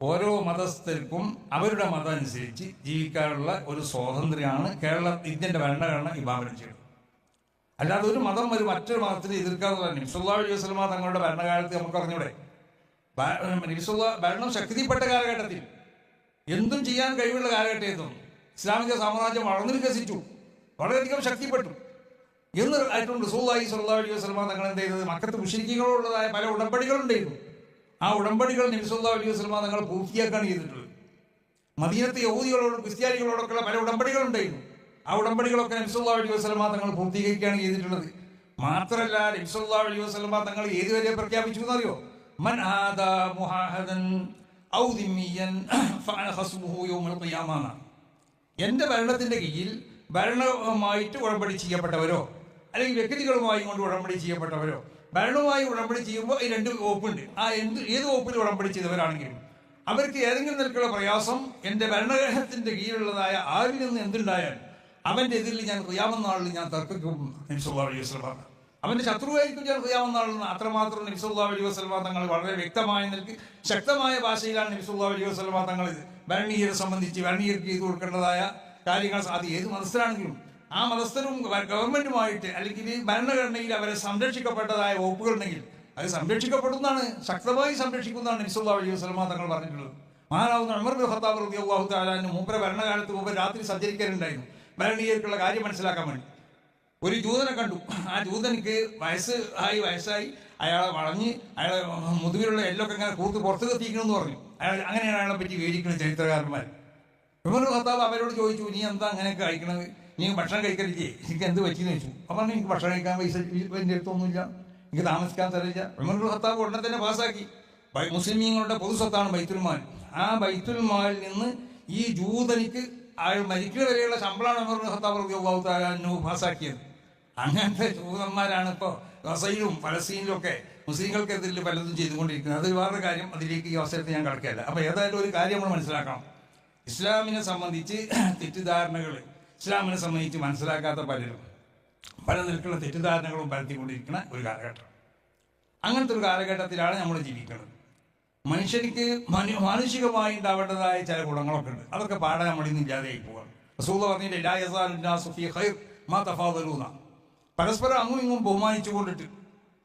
ഓരോ മതസ്ഥർക്കും അവരുടെ മതം അനുസരിച്ച് ജീവിക്കാനുള്ള ഒരു സ്വാതന്ത്ര്യമാണ് കേരള ഇന്ത്യന്റെ ഭരണഘടന വിഭാവനം ചെയ്യുന്നത് അല്ലാതെ ഒരു മതം ഒരു മറ്റൊരു മതത്തിന് എതിർക്കാതെ തന്നെ. നിസുല്ലാ തങ്ങളുടെ ഭരണകാലത്ത് നമുക്ക് അറിഞ്ഞൂടെ? ഭരണം ശക്തിപ്പെട്ട കാലഘട്ടത്തിൽ എന്തും ചെയ്യാൻ കഴിവുള്ള കാലഘട്ടമായിരുന്നു. ഇസ്ലാമിക സാമ്രാജ്യം വളർന്നു വികസിച്ചു വളരെയധികം ശക്തിപ്പെട്ടു. എന്ന് ആയിട്ടുണ്ട്. സുല്ലാഹി സുല്ലാ അലൈഹി വസല്ലമ തങ്ങൾ എന്ത് ചെയ്തത്? മക്കത്ത് മുശ്രിക്കുകളോടുള്ളതായ പല ഉടമ്പടികളുണ്ടായിരുന്നു. ആ ഉടമ്പടികൾ നബി സല്ലല്ലാഹു അലൈഹി നിങ്ങൾ തങ്ങൾ പൂർത്തിയാക്കാണ് ചെയ്തിട്ടുള്ളത്. മദീനത്തെ യഹൂദികളോടും ക്രിസ്ത്യാനികളോടൊക്കെയുള്ള പല ഉടമ്പടികളുണ്ടായിരുന്നു. ആ ഉടമ്പടികളൊക്കെ നബി സല്ലല്ലാഹു അലൈഹി വസല്ലമ തങ്ങൾ പൂർത്തീകരിക്കുകയാണ് ചെയ്തിട്ടുള്ളത്. മാത്രമല്ല നബി സല്ലല്ലാഹു അലൈഹി വസല്ലമ തങ്ങൾ ഏതുവരെ പ്രഖ്യാപിച്ചു എന്നറിയോ? മൻ ആദാ യൗമൽ കീഴിൽ ഭരണവുമായിട്ട് ഉടമ്പടി ചെയ്യപ്പെട്ടവരോ? അല്ലെങ്കിൽ വ്യക്തികളുമായി കൊണ്ട് ഉടമ്പടി ചെയ്യപ്പെട്ടവരോ? ഭരണവുമായി ഉടമ്പടി ചെയ്യുമ്പോൾ ഈ രണ്ട് വകുപ്പുണ്ട്. ആ എന്ത് ഏത് വകുപ്പിൽ ഉടമ്പടി ചെയ്തവരാണെങ്കിലും അവർക്ക് ഏതെങ്കിലും നിലക്കുള്ള പ്രയാസം എന്റെ ഭരണഗ്രഹത്തിന്റെ കീഴിലുള്ളതായ ആരിൽ നിന്ന് എന്തുണ്ടായാലും അവന്റെ എതിരിൽ ഞാൻ റിയാമെന്നാളിൽ ഞാൻ തർക്കിക്കും നബിസുല്ലാ അലൈഹി വസ്ലം പറഞ്ഞു. അവന്റെ ശത്രുവായിരിക്കും ഞാൻ റിയാമെന്നാളിൽ അത്രമാത്രം നബിസുല്ലാ അലൈഹി വസ്ലമ തങ്ങൾ വളരെ വ്യക്തമായ നിൽക്ക് ശക്തമായ ഭാഷയിലാണ് നബിസുല്ലാ അലൈഹി വസ്ലമ തങ്ങൾ ഭരണീയരെ സംബന്ധിച്ച് ഭരണീയർക്ക് ചെയ്തു കൊടുക്കേണ്ടതായ കാര്യങ്ങൾ അത് ഏത് മതസ്ഥരാണെങ്കിലും ആ മതസ്ഥരും ഗവൺമെന്റുമായിട്ട് അല്ലെങ്കിൽ ഭരണഘടനയിൽ അവരെ സംരക്ഷിക്കപ്പെട്ടതായ വകുപ്പുകളുണ്ടെങ്കിൽ അത് സംരക്ഷിക്കപ്പെടുന്നതാണ് ശക്തമായി സംരക്ഷിക്കുന്നതാണ് നിസുല്ലാ അലൈഹി വസ്ലമ തങ്ങൾ പറഞ്ഞിട്ടുള്ളത്. മഹാനാവുന്ന അമർ ഖത്താബ് റളിയല്ലാഹു തആലാന് മൂപ്പര ഭരണകാലത്ത് മുമ്പ് രാത്രി സഞ്ചരിക്കാനുണ്ടായിരുന്നു ഭരണീയർക്കുള്ള കാര്യം മനസ്സിലാക്കാൻ വേണ്ടി. ഒരു ജൂതനെ കണ്ടു. ആ ജൂതനിക്ക് വയസ്സ് ആയി വയസ്സായി. അയാളെ വളഞ്ഞ് അയാളെ മുതുവിലുള്ള എല്ലൊക്കെ ഇങ്ങനെ കൂത്ത് പുറത്ത് കത്തിക്കണമെന്ന് പറഞ്ഞു. അയാൾ അങ്ങനെയാണ് അയാളെ പറ്റി വിവരിക്കുന്നത് ചരിത്രകാരന്മാർ. ഉമർ ഖത്താബ് അവരോട് ചോദിച്ചു നീ എന്താ അങ്ങനെയൊക്കെ കഴിക്കണത്? നീ ഭക്ഷണം കഴിക്കലില്ലേ? എനിക്ക് എന്ത് പറ്റിയെന്ന് ചോദിച്ചു. അപ്പം എനിക്ക് ഭക്ഷണം കഴിക്കാൻ പൈസ എന്റെ അടുത്തൊന്നുമില്ല. എനിക്ക് താമസിക്കാൻ തരില്ല ഉമർ ഖത്താബ് ഉടനെ തന്നെ പാസ്സാക്കി. മുസ്ലിമീങ്ങളുടെ പൊതുസ്വത്താണ് ബൈത്തുൽ മാൽ. ആ ബൈത്തുൽ മാലിൽ നിന്ന് ഈ ജൂതനിക്ക് അയാൾ മരിക്കുക വരെയുള്ള ശമ്പളമാണ് ഉമർ ഖത്താബ് റബിയാഹു പാസ്സാക്കിയത്. അങ്ങനത്തെ ജൂതന്മാരാണ് ഇപ്പോൾ ഗസയിലും ഫലസ്തീനിലും ഒക്കെ മുസ്ലിങ്ങൾക്കെതിരിൽ പലതും ചെയ്തുകൊണ്ടിരിക്കുന്നത്. അത് വേറൊരു കാര്യം അതിലേക്ക് ഈ അവസരത്തിൽ ഞാൻ കിടക്കുകയല്ല. അപ്പോൾ ഏതായാലും ഒരു കാര്യം നമ്മൾ മനസ്സിലാക്കണം. ഇസ്ലാമിനെ സംബന്ധിച്ച് തെറ്റിദ്ധാരണകൾ ഇസ്ലാമിനെ സംബന്ധിച്ച് മനസ്സിലാക്കാത്ത പലരും പല നിലക്കുള്ള തെറ്റിദ്ധാരണകളും പരത്തിക്കൊണ്ടിരിക്കുന്ന ഒരു കാലഘട്ടം. അങ്ങനത്തെ ഒരു കാലഘട്ടത്തിലാണ് നമ്മൾ ജീവിക്കുന്നത്. മനുഷ്യനിക്ക് മനു- മാനുഷികമായി ഉണ്ടാവേണ്ടതായ ചില ഗുണങ്ങളൊക്കെ ഉണ്ട്. അതൊക്കെ പാടാൻ നമ്മൾ നിന്ന് ഇല്ലാതെയായി പോവാണ്. മാ പരസ്പരം അങ്ങും ഇങ്ങും ബഹുമാനിച്ചു കൊണ്ടിട്ട്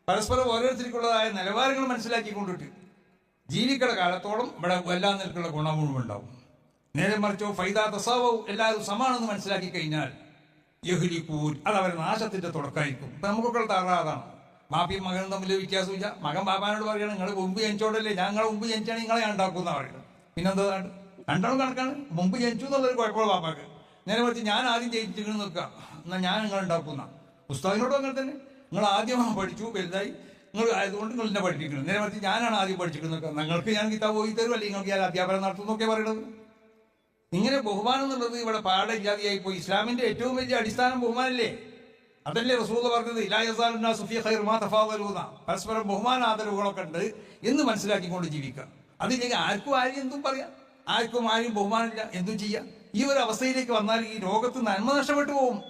പരസ്പരം ഓരോരുത്തർക്കുള്ളതായ നിലവാരങ്ങൾ മനസ്സിലാക്കി കൊണ്ടിട്ട് ജീവിക്കണ കാലത്തോളം ഇവിടെ എല്ലാ നിലക്കുള്ള ഗുണങ്ങളും ഉണ്ടാവും. നേരെ മറിച്ചോ ഫൈദ തസാവവും എല്ലാവരും സമാണെന്ന് മനസ്സിലാക്കി കഴിഞ്ഞാൽ യഹ്ലിക്കൂൻ അത് അവരെ നാശത്തിന്റെ തുടക്കമായിരിക്കും നമുക്കൊക്കെ താറാതാണ് ബാപ്പിയും മകനും തമ്മിൽ വ്യത്യാസമില്ല. മകൻ ബാബാനോട് പറയണം നിങ്ങൾ മുമ്പ് ജനിച്ചോടല്ലേ ഞങ്ങൾ മുമ്പ് ജനിച്ചാണ് നിങ്ങളെ ഉണ്ടാക്കുന്ന പറയുന്നത്. പിന്നെന്താ രണ്ടാളും കണക്കാണ് മുമ്പ് ജനിച്ചു എന്നുള്ളൊരു കുഴപ്പമുള്ള ബാപ്പാക്ക് നേരെ മറിച്ച് ഞാൻ ആദ്യം ജയിച്ചിട്ടുണ്ട് നിൽക്കുക. എന്നാൽ ഞാൻ നിങ്ങൾ ഉണ്ടാക്കുന്ന പുസ്തകത്തിനോടും അങ്ങനെ തന്നെ. നിങ്ങൾ ആദ്യം പഠിച്ചു വലുതായി. നിങ്ങൾ ആയതുകൊണ്ട് നിങ്ങൾ എന്നെ പഠിപ്പിക്കണം. നേരെ മറിച്ച് ഞാനാണ് ആദ്യം പഠിച്ചിട്ട് നിങ്ങൾക്ക് ഞാൻ കിതാബ് പോയി തരും അല്ലെങ്കിൽ നിങ്ങൾക്ക് ഞാൻ അധ്യാപനം നടത്തുന്നൊക്കെ പറയണത് ഇങ്ങനെ ബഹുമാനം എന്നുള്ളത് ഇവിടെ പാടില്ലാതെയായി പോയി. ഇസ്ലാമിന്റെ ഏറ്റവും വലിയ അടിസ്ഥാനം ബഹുമാനല്ലേ? അതല്ലേ റസൂൽ പറഞ്ഞത് പരസ്പരം ബഹുമാന ആദരവുകളൊക്കെ ഉണ്ട് എന്ന് മനസ്സിലാക്കിക്കൊണ്ട് ജീവിക്കുക. അതില്ലെങ്കിൽ ആർക്കും ആരും എന്തും പറയാം. ആർക്കും ആരും ബഹുമാനമില്ല. എന്തും ചെയ്യാം. ഈ ഒരു അവസ്ഥയിലേക്ക് വന്നാൽ ഈ രോഗത്ത് നന്മ നഷ്ടപ്പെട്ടു പോകും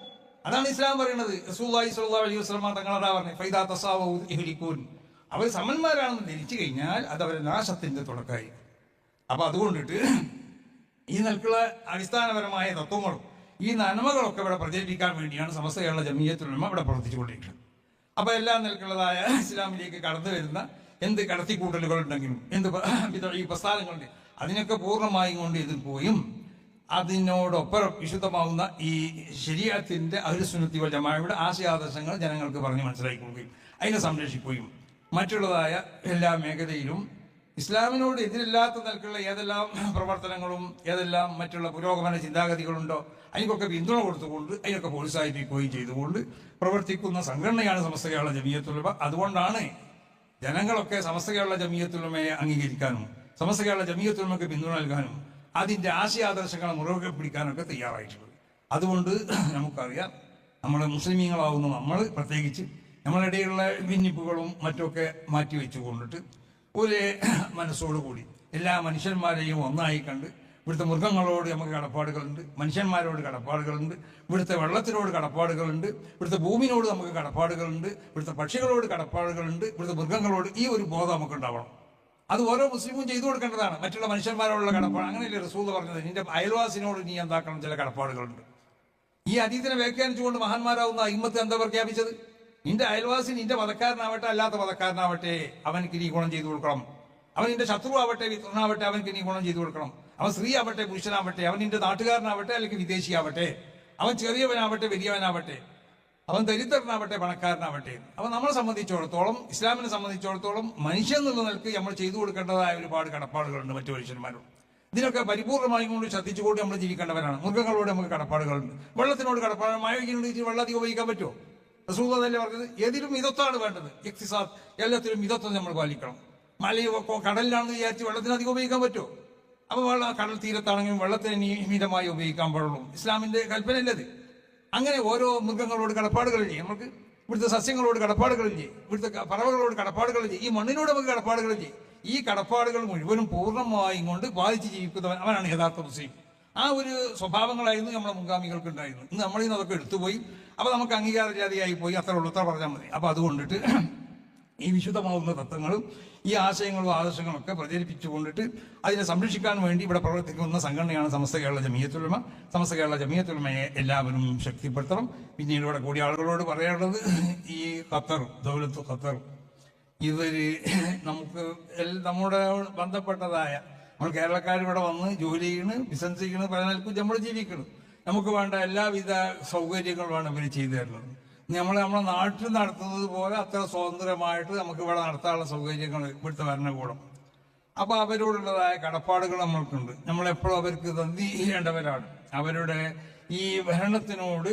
അതാണ് ഇസ്ലാം പറയുന്നത്. സ്വല്ലല്ലാഹു അലൈഹി വസല്ലമ തങ്ങളാ പറഞ്ഞു ഫൈദാ അവർ സമന്മാരാണെന്ന് ധരിച്ചു കഴിഞ്ഞാൽ അത് അവരെ നാശത്തിന്റെ തുടക്കമായി അപ്പൊ അതുകൊണ്ടിട്ട് ഈ നിലക്കുള്ള അടിസ്ഥാനപരമായ തത്വങ്ങളും ഈ നന്മകളൊക്കെ ഇവിടെ പ്രചരിപ്പിക്കാൻ വേണ്ടിയാണ് സമസ്ത കേരള ജമീയത്തിലുള്ള ഇവിടെ പ്രവർത്തിച്ചുകൊണ്ടിരിക്കുന്നത്. അപ്പൊ എല്ലാ നിലക്കുള്ളതായ ഇസ്ലാമിലേക്ക് കടന്നു വരുന്ന എന്ത് കടത്തിക്കൂട്ടലുകൾ ഉണ്ടെങ്കിലും എന്ത് ഈ പ്രസ്ഥാനങ്ങളുണ്ട് അതിനൊക്കെ പൂർണമായും കൊണ്ട് എതിർക്കുകയും അതിനോടൊപ്പം വിശുദ്ധമാവുന്ന ഈ ശരീരത്തിന്റെ അഹിർസുനത്തി ജമായുടെ ആശയാദർശങ്ങൾ ജനങ്ങൾക്ക് പറഞ്ഞ് മനസ്സിലാക്കി കൊടുക്കുകയും അതിനെ സംരക്ഷിക്കുകയും മറ്റുള്ളതായ എല്ലാ മേഖലയിലും ഇസ്ലാമിനോട് എതിരില്ലാത്ത നിലക്കുള്ള ഏതെല്ലാം പ്രവർത്തനങ്ങളും ഏതെല്ലാം മറ്റുള്ള പുരോഗമന ചിന്താഗതികളുണ്ടോ അതിനൊക്കെ പിന്തുണ കൊടുത്തുകൊണ്ട് അതിനൊക്കെ പ്രോത്സാഹിപ്പിക്കുകയും ചെയ്തുകൊണ്ട് പ്രവർത്തിക്കുന്ന സംഘടനയാണ് സമസ്ത കേരള ജമീയത്തുലമ അതുകൊണ്ടാണ് ജനങ്ങളൊക്കെ സമസ്ത കേരള ജമീയത്തുലമയെ അംഗീകരിക്കാനും സമസ്ത കേരള ജമീയത്തുലമയ്ക്ക് പിന്തുണ നൽകാനും അതിന്റെ ആശയാദർശങ്ങളെ മുറുകെ പിടിക്കാനൊക്കെ തയ്യാറായിട്ടുള്ളത്. അതുകൊണ്ട് നമുക്കറിയാം നമ്മൾ മുസ്ലിമീങ്ങളാവുന്ന നമ്മൾ പ്രത്യേകിച്ച് നമ്മളിടയിലുള്ള ഭിന്നിപ്പുകളും മറ്റൊക്കെ മാറ്റി വെച്ചുകൊണ്ടിട്ട് ഒരു മനസ്സോടുകൂടി എല്ലാ മനുഷ്യന്മാരെയും ഒന്നായി കണ്ട് ഇവിടുത്തെ മൃഗങ്ങളോട് നമുക്ക് കടപ്പാടുകളുണ്ട് മനുഷ്യന്മാരോട് കടപ്പാടുകളുണ്ട് ഇവിടുത്തെ വെള്ളത്തിനോട് കടപ്പാടുകളുണ്ട് ഇവിടുത്തെ ഭൂമിനോട് നമുക്ക് കടപ്പാടുകളുണ്ട് ഇവിടുത്തെ പക്ഷികളോട് കടപ്പാടുകളുണ്ട് ഇവിടുത്തെ മൃഗങ്ങളോട് ഈ ഒരു ബോധം നമുക്ക് ഉണ്ടാവണം അത് ഓരോ മുസ്ലിമും ചെയ്തു കൊടുക്കേണ്ടതാണ്. മറ്റുള്ള മനുഷ്യന്മാരോടുള്ള കടപ്പാട്. അങ്ങനെയല്ലേ റസൂൽ പറഞ്ഞത്. നിന്റെ അയൽവാസിനോട് നീ എന്താക്കണം? ചില കടപ്പാടുകളുണ്ട്. ഈ അതീതിനെ വ്യാഖ്യാനിച്ചുകൊണ്ട് മഹാന്മാരാവുന്ന അഹിമത്ത് എന്താ പ്രഖ്യാപിച്ചത്? നിന്റെ അയൽവാസി നിന്റെ മതക്കാരനാവട്ടെ അല്ലാത്ത മതക്കാരനാവട്ടെ അവനക്ക് നീ ഗുണം ചെയ്തു കൊടുക്കണം. അവൻ നിന്റെ ശത്രു ആവട്ടെ വിത്രനാവട്ടെ അവൻക്ക് നീ ഗുണം ചെയ്തു കൊടുക്കണം. അവൻ സ്ത്രീ ആവട്ടെ പുരുഷനാവട്ടെ അവൻ നിന്റെ നാട്ടുകാരനാവട്ടെ അല്ലെങ്കിൽ വിദേശിയാവട്ടെ അവൻ ചെറിയവനാവട്ടെ വലിയവനാവട്ടെ അവൻ ദരിദ്രനാവട്ടെ പണക്കാരനാവട്ടെ. അവൻ നമ്മളെ സംബന്ധിച്ചിടത്തോളം ഇസ്ലാമിനെ സംബന്ധിച്ചിടത്തോളം മനുഷ്യൻ എന്നുള്ള നിലയ്ക്ക് നമ്മൾ ചെയ്തു കൊടുക്കേണ്ടതായ ഒരുപാട് കടപ്പാടുകളുണ്ട് മറ്റു മനുഷ്യന്മാരോട്. ഇതിനൊക്കെ പരിപൂർണമായും കൊണ്ട് ശ്രദ്ധിച്ചുകൊണ്ട് നമ്മൾ ജീവിക്കേണ്ടവരാണ്. മൃഗങ്ങളോട് നമുക്ക് കടപ്പാടുകളുണ്ട്. വെള്ളത്തിനോട് കടപ്പാട് മഴ വെള്ളം അധികം ഉപയോഗിക്കാൻ പറ്റുമോ? റസൂൽ അതല്ലേ പറഞ്ഞത് ഏതിലും മിതത്താണ് വേണ്ടത്. എക്സിസാദ് എല്ലാത്തിലും മിതത്വം നമ്മൾ പാലിക്കണം. മലയോ കടലിലാണെന്ന് വിചാരിച്ച് വെള്ളത്തിനധികം ഉപയോഗിക്കാൻ പറ്റുമോ? അപ്പോൾ വെള്ളം കടൽ തീരത്താണെങ്കിലും വെള്ളത്തിന് നിയമിതമായി ഉപയോഗിക്കാൻ പാടുള്ളൂ. ഇസ്ലാമിന്റെ കൽപ്പനയല്ലത് അങ്ങനെ ഓരോ മൃഗങ്ങളോട് കടപ്പാടുകളില്ലേ? നമുക്ക് ഇവിടുത്തെ സസ്യങ്ങളോട് കടപ്പാടുകളില്ലേ? ഇവിടുത്തെ പറവകളോട് കടപ്പാടുകളില്ലേ? ഈ മണ്ണിനോട് നമുക്ക് കടപ്പാടുകളില്ലേ? ഈ കടപ്പാടുകൾ മുഴുവനും പൂർണമായും കൊണ്ട് ബാധിച്ച് ജീവിക്കുന്നവൻ അവനാണ് യഥാർത്ഥ മുസ്ലിം. ആ ഒരു സ്വഭാവങ്ങളായിരുന്നു നമ്മുടെ മുൻഗാമികൾക്ക് ഉണ്ടായിരുന്നത് ഇന്ന് നമ്മളിൽ നിന്ന് അതൊക്കെ എടുത്തുപോയി. അപ്പൊ നമുക്ക് അംഗീകാരജാതിയായി പോയി. അത്ര ഉള്ളു. അത്ര പറഞ്ഞാൽ മതി. അപ്പൊ അതുകൊണ്ടിട്ട് ഈ വിശുദ്ധമാവുന്ന തത്വങ്ങളും ഈ ആശയങ്ങളും ആദർശങ്ങളും ഒക്കെ പ്രചരിപ്പിച്ചുകൊണ്ടിട്ട് അതിനെ സംരക്ഷിക്കാൻ വേണ്ടി ഇവിടെ പ്രവർത്തിക്കുന്ന സംഘടനയാണ് സമസ്ത കേരള ജമീയത്തുലമ. സമസ്ത കേരള ജമീയത്തുലമയെ എല്ലാവരും ശക്തിപ്പെടുത്തണം. പിന്നീട് ഇവിടെ കൂടിയ ആളുകളോട് പറയാനുള്ളത് ഈ ഖത്തർ ദൗലത്ത് ഖത്തർ. ഇവർ നമുക്ക് നമ്മുടെ ബന്ധപ്പെട്ടതായ നമ്മൾ കേരളക്കാർ ഇവിടെ വന്ന് ജോലി ചെയ്യണ് ബിസിനസ് ചെയ്യണ് പല നിലക്കും നമ്മൾ ജീവിക്കണം. നമുക്ക് വേണ്ട എല്ലാവിധ സൗകര്യങ്ങളുമാണ് ഇവർ ചെയ്തു തരുന്നത്. നമ്മൾ നമ്മുടെ നാട്ടിൽ നടത്തുന്നത് പോലെ അത്ര സ്വതന്ത്രമായിട്ട് നമുക്ക് ഇവിടെ നടത്താനുള്ള സൗകര്യങ്ങൾ ഇവിടുത്തെ ഭരണകൂടം. അപ്പോൾ അവരോടുള്ളതായ കടപ്പാടുകൾ നമ്മൾക്കുണ്ട്. നമ്മളെപ്പോഴും അവർക്ക് നന്ദി ചെയ്യേണ്ടവരാണ്. അവരുടെ ഈ ഭരണത്തിനോട്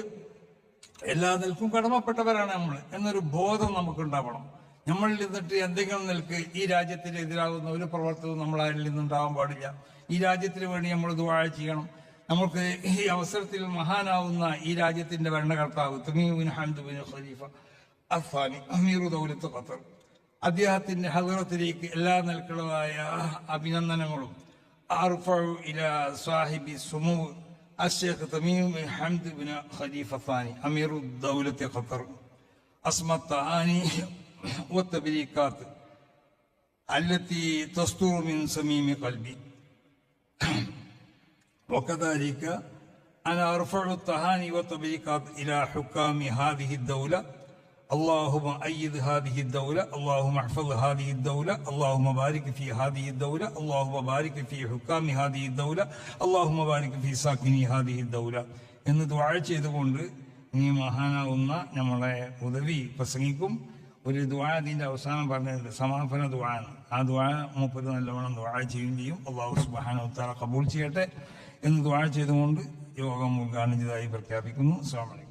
എല്ലാ നിൽക്കും കടമപ്പെട്ടവരാണ് നമ്മൾ എന്നൊരു ബോധം നമുക്കുണ്ടാവണം. നമ്മൾ നിന്നിട്ട് എന്തെങ്കിലും നിൽക്ക് ഈ രാജ്യത്തിന് എതിരാകുന്ന ഒരു പ്രവർത്തനവും നമ്മൾ അതിൽ നിന്നുണ്ടാവാൻ പാടില്ല. ഈ രാജ്യത്തിന് വേണ്ടി നമ്മൾ ദുവാഴ ചെയ്യണം. നമുക്ക് ഈ അവസരത്തിൽ മഹാനാവുന്ന ഈ രാജ്യത്തിന്റെ ഭരണകർത്താവ് ഖലീഫ അഫാനി ദൗലത്ത് ഖത്തർ. അദ്ദേഹത്തിന്റെ ഹദറത്തിലേക്ക് എല്ലാ നിലക്കുള്ളതായ അഭിനന്ദനങ്ങളും. അർഫു സാഹിബി ബിൻ ഖലീഫ അമീർ ദൗലത്ത് ഖത്തർ. അസ്മത്താനി والتبريكات التي تصدر من صميم قلبي وكذلك أنا أرفع التهاني والتبريكات إلى حكام هذه الدولة اللهم أيد هذه الدولة اللهم احفظ هذه الدولة اللهم بارك في هذه الدولة اللهم بارك في حكام هذه الدولة اللهم بارك في ساكني هذه الدولة എന്ന് ദ്വാഴ ചെയ്തുകൊണ്ട് നീ മഹാനാവുന്ന നമ്മളെ ഉദവി പ്രസംഗിക്കും ഒരു ദ്വാഴ അതിന്റെ അവസാനം പറഞ്ഞത് സമാപന ദ്വാഴാണ് ആ ദ്വാഴ മുപ്പത് നല്ലവണ്ണം ദ്വാഴ ചെയ്യുകയും ചെയ്യും. അള്ളാഹു സുബാന ഉത്താറ കബൂൾ ചെയ്യട്ടെ എന്ന് ദ്വാഴ ചെയ്തുകൊണ്ട് യോഗം ഉദ്ഘാടനം ചെയ്തതായി പ്രഖ്യാപിക്കുന്നു. വലൈക്കും